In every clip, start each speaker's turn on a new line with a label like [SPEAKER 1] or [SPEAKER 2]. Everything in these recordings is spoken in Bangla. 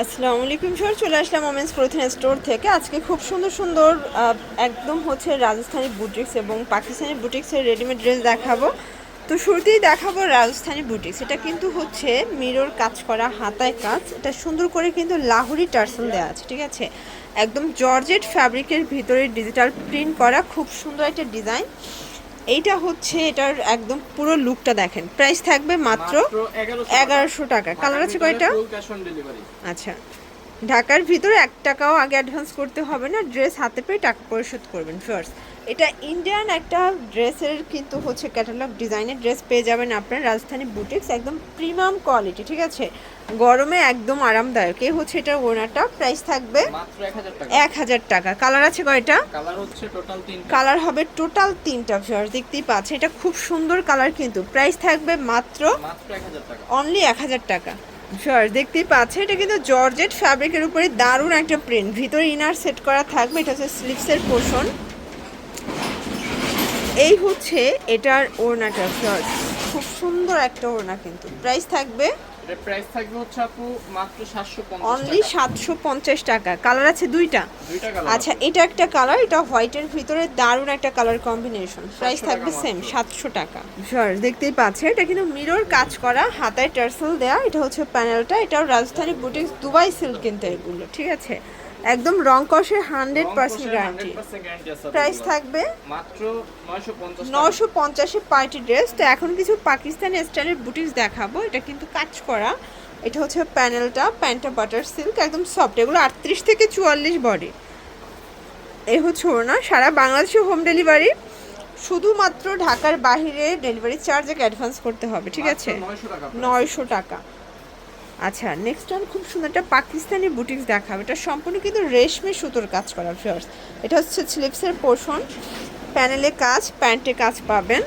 [SPEAKER 1] আসসালামু আলাইকুম স্যার চলে আসলাম ওমেন্স প্রোথিন স্টোর থেকে। আজকে খুব সুন্দর সুন্দর একদম হচ্ছে রাজস্থানি বুটিক্স এবং পাকিস্তানি বুটিক্সের রেডিমেড ড্রেস দেখাবো। তো শুরুতেই দেখাবো রাজস্থানি বুটিক্স এটা কিন্তু হচ্ছে মিরর কাজ করা, হাতায় কাজ। এটা সুন্দর করে কিন্তু লাহোরি টার্সেল দেওয়া আছে, ঠিক আছে? একদম জর্জেট ফ্যাব্রিকের ভিতরে ডিজিটাল প্রিন্ট করা, খুব সুন্দর একটা ডিজাইন এইটা হচ্ছে এটার একদম পুরো লুকটা দেখেন। প্রাইস থাকবে মাত্র এগারোশো টাকা। কালার আছে কয়টা? আচ্ছা। ঢাকার ভিতরে এক টাকাও আগে অ্যাডভান্স করতে হবে না। ড্রেস হাতে পেয়ে টাকা পরিশোধ করবেন ফার্স্ট এটা ইন্ডিয়ান একটা ড্রেসের কিন্তু হচ্ছে ক্যাটালগ ডিজাইনের ড্রেস পেয়ে যাবেন আপনার রাজধানী বুটিক্স একদম প্রিমিয়াম কোয়ালিটি ঠিক আছে? গরমে একদম আরামদায়ক। এই হচ্ছে এটার ওনারটা প্রাইস থাকবে
[SPEAKER 2] মাত্র 1000 টাকা।
[SPEAKER 1] এক হাজার টাকা। কালার আছে কয়টা?
[SPEAKER 2] কালার
[SPEAKER 1] হবে টোটাল তিনটা ফিয়ার্স দেখতেই পাচ্ছে এটা খুব সুন্দর কালার কিন্তু। প্রাইস থাকবে মাত্র
[SPEAKER 2] মাত্র 1000 টাকা।
[SPEAKER 1] অনলি এক হাজার টাকা। শিওর দেখতেই পাচ্ছে এটা কিন্তু জর্জেট ফ্যাব্রিকের উপরে দারুণ একটা প্রিন্ট ভিতরে ইনার সেট করা থাকবে এটা হচ্ছে স্লিপসের পোর্শন এই হচ্ছে এটার ওড়নাটা শিওর খুব সুন্দর একটা ওড়না কিন্তু। প্রাইস থাকবে?
[SPEAKER 2] এর প্রাইস থাকবে হচ্ছে আপু মাত্র 750
[SPEAKER 1] অনলি
[SPEAKER 2] টাকা।
[SPEAKER 1] সাতশো পঞ্চাশ টাকা। কালার আছে দুইটা?
[SPEAKER 2] দুইটা কালার
[SPEAKER 1] আচ্ছা এটা একটা কালার এটা হোয়াইটের ভিতরে দারুণ একটা কালার কম্বিনেশন প্রাইস থাকবে সেম
[SPEAKER 2] মাত্র।
[SPEAKER 1] সাতশো টাকা। শিওর দেখতেই পাচ্ছে এটা কিন্তু মিরর কাজ করা হাতায় টার্সেল দেয়া এটা হচ্ছে প্যানেলটা এটাও রাজধানী বুটিক্স দুবাই সিল্ক কিন্তু এগুলো ঠিক আছে? একদম রং কষের হান্ড্রেড পার্সেন্ট গ্যারান্টি প্রাইস থাকবে?
[SPEAKER 2] মাত্র
[SPEAKER 1] নশো পঞ্চাশে পার্টি ড্রেস তো এখন কিছু পাকিস্তানি স্টাইলের বুটিক্স দেখাবো। এটা কিন্তু কাজ করা। এটা হচ্ছে প্যানেলটা প্যান্টটা বাটার সিল্ক একদম সফট এগুলো আটত্রিশ থেকে চুয়াল্লিশ বডি এ হচ্ছে ওনা সারা বাংলাদেশে হোম ডেলিভারি শুধুমাত্র ঢাকার বাইরে ডেলিভারি চার্জ এক অ্যাডভান্স করতে হবে ঠিক আছে?
[SPEAKER 2] মাত্র 900 টাকা
[SPEAKER 1] নয়শো টাকা। আচ্ছা নেক্সট টাইম খুব সুন্দর একটা পাকিস্তানি বুটিক্স দেখাবে। এটা সম্পূর্ণ কিন্তু রেশমি সুতোর কাজ করা ফিয়ার্স এটা হচ্ছে স্লিপসের পোর্শন প্যানেলে কাজ প্যান্টে কাজ পাবেন।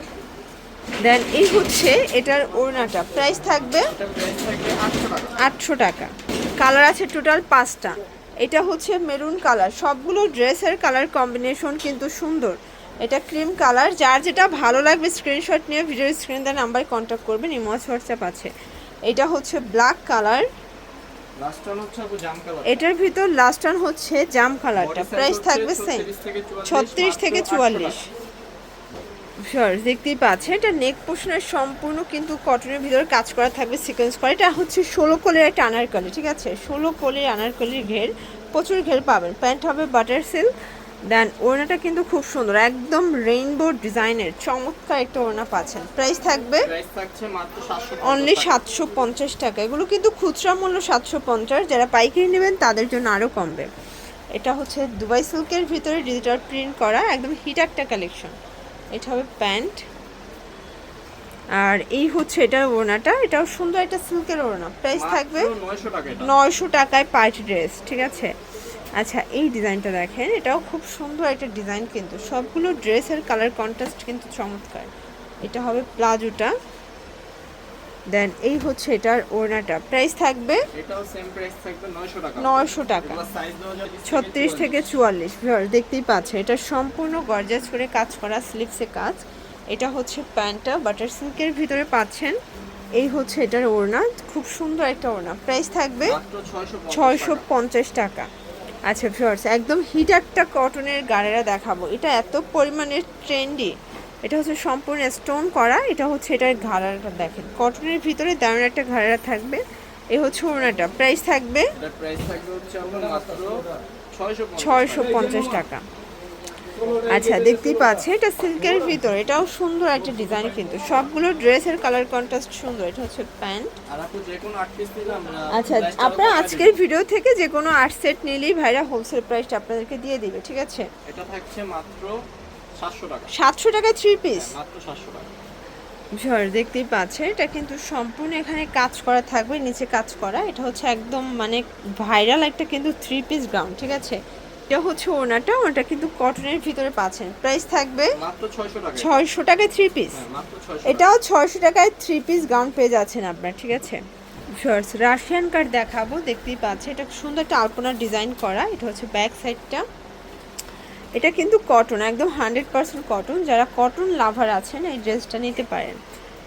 [SPEAKER 1] দেন এই হচ্ছে এটার ওড়নাটা। প্রাইস থাকবে
[SPEAKER 2] এটা প্রাইস থাকবে 800 টাকা
[SPEAKER 1] আটশো টাকা। কালার আছে টোটাল পাঁচটা। এটা হচ্ছে মেরুন কালার সবগুলো ড্রেসের কালার কম্বিনেশন কিন্তু সুন্দর। এটা ক্রিম কালার যার যেটা ভালো লাগবে স্ক্রিনশট নিয়ে ভিডিও স্ক্রিন দেওয়ার নাম্বারে কন্ট্যাক্ট করবেন ইমোজ হোয়াটসঅ্যাপ আছে। এটা হচ্ছে ব্ল্যাক কালার এটার ভিতর লাস্ট ওয়ান হচ্ছে জাম কালারটা প্রাইস থাকবে সেম ছত্রিশ থেকে চুয়াল্লিশ শিওর দেখতেই পাচ্ছে এটা নেক পোর্শনের সম্পূর্ণ কিন্তু কটনের ভিতরে কাজ করা থাকবে সিকোয়েন্স করা। এটা হচ্ছে ষোলো কোলের একটা আনারকলি ঠিক আছে? ষোলো কোলের আনারকলির ঘের প্রচুর ঘের পাবেন। প্যান্ট হবে বাটার সিল্ক দেন ওড়নাটা কিন্তু খুব সুন্দর একদম রেইনবো ডিজাইনের চমৎকার একটা ওড়না পাচ্ছেন। প্রাইস থাকবে
[SPEAKER 2] প্রাইস থাকছে মাত্র 750
[SPEAKER 1] অনলি সাতশো পঞ্চাশ টাকা। এগুলো কিন্তু খুচরা মূল্য সাতশো পঞ্চাশ যারা পাইকারি নেবেন তাদের জন্য আরও কমবে। এটা হচ্ছে দুবাই সিল্কের ভিতরে ডিজিটাল প্রিন্ট করা একদম হিট একটা কালেকশন এটা হবে প্যান্ট। আর এই হচ্ছে এটার ওড়নাটা এটাও সুন্দর একটা সিল্কের ওড়না। প্রাইস থাকবে
[SPEAKER 2] 900 টাকা এটা।
[SPEAKER 1] নয়শো টাকায় পার্টি ড্রেস ঠিক আছে? আচ্ছা এই ডিজাইনটা দেখেন এটাও খুব সুন্দর একটা ডিজাইন কিন্তু। সবগুলো ড্রেসের কালার কন্ট্রাস্ট কিন্তু চমৎকার। এটা হবে প্লাজোটা। দেন এই হচ্ছে এটার ওড়নাটা। প্রাইস থাকবে
[SPEAKER 2] এটাও সেম প্রাইস থাকবে 900 টাকা।
[SPEAKER 1] নয়শো টাকা। ছত্রিশ থেকে চুয়াল্লিশ। দেখতেই পাচ্ছে এটা সম্পূর্ণ গর্জাস করে কাজ করা স্লিপসে কাজ। এটা হচ্ছে প্যান্টটা বাটার সিল্কের ভিতরে পাচ্ছেন। এই হচ্ছে এটার ওড়না খুব সুন্দর একটা ওড়না। প্রাইস থাকবে
[SPEAKER 2] মাত্র 650
[SPEAKER 1] ছয়শো পঞ্চাশ টাকা। আচ্ছা ফিওর্স একদম হিট একটা কটনের গাড়েরা দেখাবো। এটা এত পরিমাণে ট্রেন্ডি এটা হচ্ছে সম্পূর্ণ স্টোন করা এটা হচ্ছে এটার ঘাড়াটা দেখেন। কটনের ভিতরে দারুণ একটা ঘাড়া থাকবে। এ হচ্ছে ওড়নাটা। প্রাইস থাকবে
[SPEAKER 2] প্রাইস থাকবে হচ্ছে আপনার মাত্র 650
[SPEAKER 1] ছয়শো পঞ্চাশ টাকা। আচ্ছা দেখতেই পাচ্ছে এটা সিল্কের ভিতরে এটাও সুন্দর একটা ডিজাইন কিন্তু। সবগুলো ড্রেসের কালার কন্ট্রাস্ট সুন্দর এটা হচ্ছে প্যান্ট।
[SPEAKER 2] আর আপু যে কোনো আট পিস নিলে আমরা
[SPEAKER 1] আচ্ছা আপনারা আজকের ভিডিও থেকে যে কোনো আট সেট নিলেই ভাইরা হোলসেল প্রাইসটা আপনাদেরকে দিয়ে দিবে ঠিক আছে?
[SPEAKER 2] এটা থাকছে মাত্র 700 টাকা।
[SPEAKER 1] সাতশো টাকায় থ্রি পিস
[SPEAKER 2] মাত্র 700 টাকা।
[SPEAKER 1] ঝড় দেখতেই পাচ্ছে এটা কিন্তু সম্পূর্ণ এখানে কাজ করা থাকবে নিচে কাজ করা। এটা হচ্ছে একদম মানে ভাইরাল একটা কিন্তু থ্রি পিস গ্রাউন্ড ঠিক আছে? এটা হচ্ছে ওনাটা ওনাটা কিন্তু কটনের ভিতরে পাচ্ছেন। প্রাইস থাকবে
[SPEAKER 2] মাত্র 600 টাকা
[SPEAKER 1] ছয়শো টাকায় থ্রি পিস
[SPEAKER 2] হ্যাঁ 600
[SPEAKER 1] এটাও ছয়শো টাকায় থ্রি পিস গাউন পেয়ে যাচ্ছেন আপনার ঠিক আছে? শর্টস রাশিয়ান কার্ড দেখাবো দেখতেই পাচ্ছে এটা সুন্দর একটা আলপনার ডিজাইন করা এটা হচ্ছে ব্যাক সাইডটা এটা কিন্তু কটন একদম হান্ড্রেড পার্সেন্ট কটন যারা কটন লাভার আছেন এই ড্রেসটা নিতে পারেন।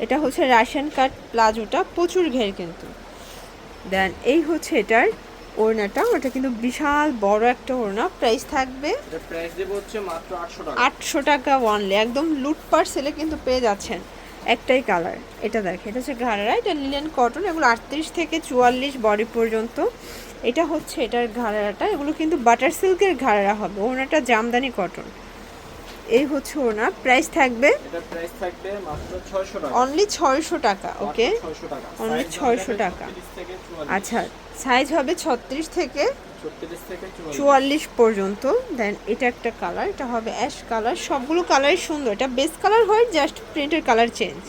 [SPEAKER 1] এটা হচ্ছে রাশিয়ান কাট প্লাজোটা প্রচুর ঘের কিন্তু। দেন এই হচ্ছে এটার ওড়নাটা ওটা কিন্তু বিশাল বড় একটা ওড়না। প্রাইস থাকবে
[SPEAKER 2] প্রাইস দেব হচ্ছে মাত্র আটশো টাকা।
[SPEAKER 1] আটশো টাকা ওয়ানলি একদম লুট পার্সেলে কিন্তু পেয়ে যাচ্ছেন একটাই কালার এটা দেখে এটা হচ্ছে ঘাড়া এটা লিলেন কটন এগুলো আটত্রিশ থেকে চুয়াল্লিশ বডি পর্যন্ত। এটা হচ্ছে এটার ঘাড়াটা এগুলো কিন্তু বাটার সিল্কের ঘাড়া হবে ওনাটা জামদানি কটন এই হচ্ছে ওনা প্রাইস থাকবে?
[SPEAKER 2] এটা প্রাইস থাকবে মাত্র ছয়শো টাকা।
[SPEAKER 1] অনলি ছয়শো টাকা ওকে অনলি
[SPEAKER 2] ছয়শো টাকা।
[SPEAKER 1] Only 600 টাকা।
[SPEAKER 2] 36 থেকে 44
[SPEAKER 1] আচ্ছা সাইজ হবে ছত্রিশ থেকে
[SPEAKER 2] 36 থেকে 44
[SPEAKER 1] চুয়াল্লিশ পর্যন্ত। দেন এটা একটা কালার এটা হবে অ্যাশ কালার সবগুলো কালারই সুন্দর। এটা বেস কালার হয় জাস্ট প্রিন্টের কালার চেঞ্জ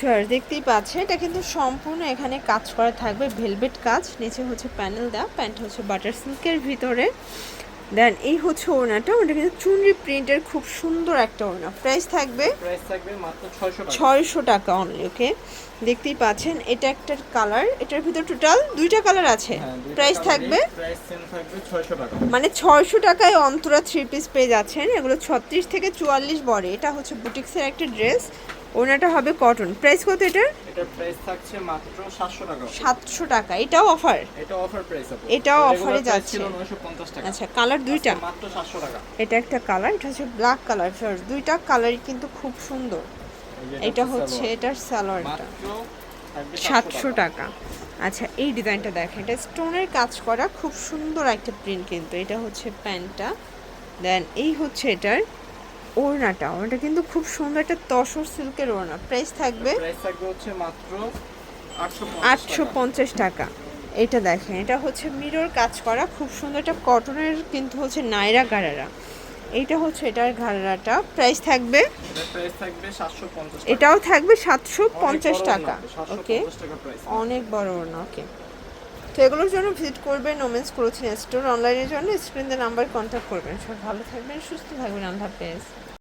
[SPEAKER 1] স্যার দেখতেই পাচ্ছেন। এটা কিন্তু সম্পূর্ণ এখানে কাজ করা থাকবে ভেলভেট কাজ। নিচে হচ্ছে প্যানেল দেওয়া। প্যান্ট হচ্ছে বাটার সিল্কের ভিতরে। দেন এই হচ্ছে ওড়নাটা ওটা কিন্তু চুনরি প্রিন্টের খুব সুন্দর একটা ওড়না। প্রাইস থাকবে
[SPEAKER 2] প্রাইস থাকবে মাত্র 600 টাকা।
[SPEAKER 1] অনলি ওকে দেখতেই পাচ্ছেন এটা একটা কালার এটার ভিতর টোটাল দুইটা কালার আছে।
[SPEAKER 2] হ্যাঁ,
[SPEAKER 1] প্রাইস থাকবে
[SPEAKER 2] প্রাইস সেম থাকবে 600 টাকা।
[SPEAKER 1] মানে ছয়শো টাকায় অন্তরা থ্রি পিস পেয়ে যাচ্ছেন এগুলো ছত্রিশ থেকে চুয়াল্লিশ বডি। এটা হচ্ছে বুটিক্সের একটা ড্রেস ওনাটা হবে কটন। প্রাইস কত এটার?
[SPEAKER 2] এটার প্রাইস থাকছে মাত্র 700 টাকা।
[SPEAKER 1] সাতশো টাকা। এটাও অফার
[SPEAKER 2] এটা অফার প্রাইস আছে।
[SPEAKER 1] এটাও
[SPEAKER 2] Regular
[SPEAKER 1] যাচ্ছে।
[SPEAKER 2] 950 টাকা।
[SPEAKER 1] আচ্ছা কালার দুইটা?
[SPEAKER 2] মাত্র 700 টাকা।
[SPEAKER 1] এটা একটা কালার এটা হচ্ছে ব্ল্যাক কালার স্যার দুইটা কালারই কিন্তু খুব সুন্দর। এটা হচ্ছে এটার সালোয়ারটা।
[SPEAKER 2] মাত্র থাকবে
[SPEAKER 1] সাতশো টাকা। আচ্ছা এই ডিজাইনটা দেখেন। এটা স্টোনের কাজ করা খুব সুন্দর একটা প্রিন্ট কিন্তু। এটা হচ্ছে প্যান্টটা। দেন এই হচ্ছে এটার ওড়নাটা ওড়নাটা কিন্তু খুব সুন্দর একটা তসর সিল্কের ওড়না। প্রাইস থাকবে
[SPEAKER 2] প্রাইস থাকবে হচ্ছে মাত্র 850
[SPEAKER 1] আটশো
[SPEAKER 2] টাকা
[SPEAKER 1] পঞ্চাশ টাকা। এটা দেখেন এটা হচ্ছে মিরর কাজ করা। খুব সুন্দর একটা কটনের কিন্তু হচ্ছে নাইরা গারারা। এইটা হচ্ছে এটার ঘাড়াটা প্রাইস থাকবে
[SPEAKER 2] এটার প্রাইস থাকবে 750
[SPEAKER 1] এটাও থাকবে সাতশো পঞ্চাশ টাকা। ওকে
[SPEAKER 2] 750 টাকা প্রাইস
[SPEAKER 1] অনেক বড় ওড়না ওকে তো এগুলোর জন্য ভিজিট করবেন ওমেন্স ক্লোথিং স্টোর অনলাইনের জন্য স্ক্রিন নাম্বার কন্ট্যাক্ট করবেন। সব ভালো থাকবেন সুস্থ থাকবেন। আল্লাহ হাফেজ।